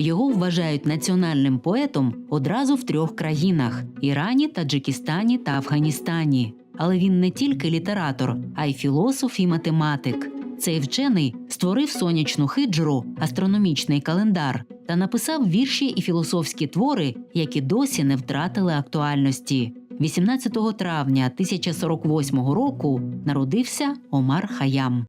Його вважають національним поетом одразу в трьох країнах: Ірані, Таджикистані та Афганістані. Але він не тільки літератор, а й філософ і математик. Цей вчений створив сонячну хиджру, астрономічний календар та написав вірші і філософські твори, які досі не втратили актуальності. 18 травня 1048 року народився Омар Хаям.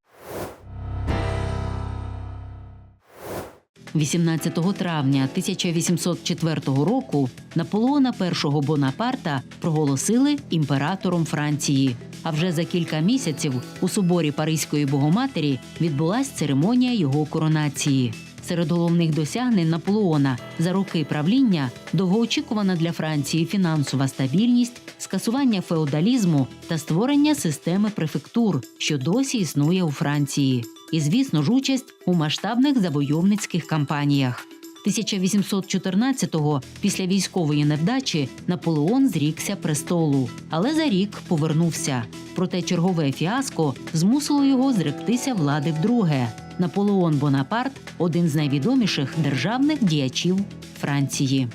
18 травня 1804 року Наполеона І Бонапарта проголосили імператором Франції. А вже за кілька місяців у соборі Паризької Богоматері відбулась церемонія його коронації. Серед головних досягнень Наполеона за роки правління довгоочікувана для Франції фінансова стабільність, скасування феодалізму та створення системи префектур, що досі існує у Франції, і, звісно ж, участь у масштабних завойовницьких кампаніях. 1814-го, після військової невдачі, Наполеон зрікся престолу, але за рік повернувся. Проте чергове фіаско змусило його зректися влади вдруге. Наполеон Бонапарт один з найвідоміших державних діячів Франції.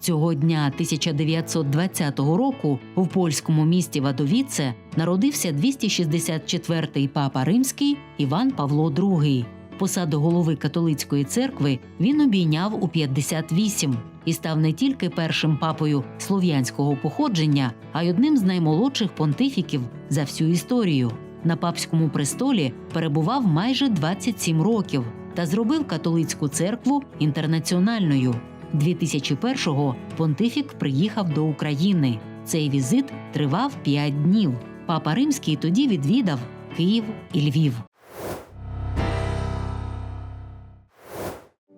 Цього дня 1920 року в польському місті Вадовіце народився 264-й папа римський Іван Павло II. Посаду голови католицької церкви він обійняв у 58 і став не тільки першим папою слов'янського походження, а й одним з наймолодших понтифіків за всю історію. На папському престолі перебував майже 27 років та зробив католицьку церкву інтернаціональною. 2001-го понтифік приїхав до України. Цей візит тривав 5 днів. Папа Римський тоді відвідав Київ і Львів.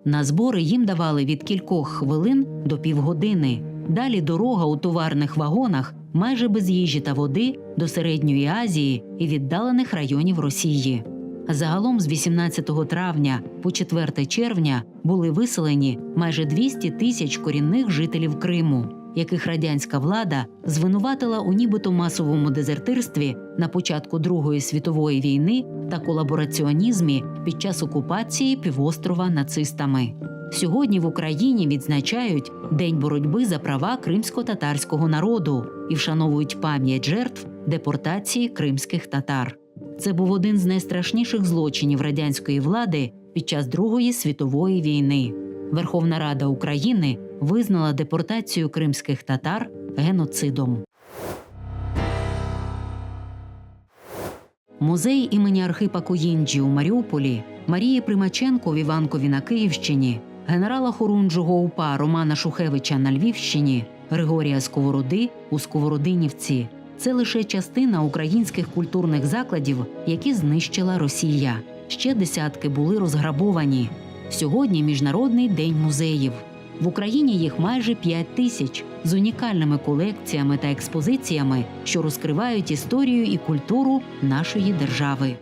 На збори їм давали від кількох хвилин до півгодини. Далі дорога у товарних вагонах майже без їжі та води до середньої Азії і віддалених районів Росії. Загалом з 18 травня по 4 червня були виселені майже 200 тисяч корінних жителів Криму, яких радянська влада звинуватила у нібито масовому дезертирстві на початку Другої світової війни та колабораціонізмі під час окупації півострова нацистами. Сьогодні в Україні відзначають День боротьби за права кримсько-татарського народу і вшановують пам'ять жертв депортації кримських татар. Це був один з найстрашніших злочинів радянської влади під час Другої світової війни. Верховна Рада України визнала депортацію кримських татар геноцидом. Музей імені Архипа Куїнджі у Маріуполі, Марії Примаченко в Іванкові на Київщині, генерала Хорунжого УПА Романа Шухевича на Львівщині, Григорія Сковороди у Сковородинівці. Це лише частина українських культурних закладів, які знищила Росія. Ще десятки були розграбовані. Сьогодні міжнародний день музеїв. В Україні їх майже 5 тисяч з унікальними колекціями та експозиціями, що розкривають історію і культуру нашої держави.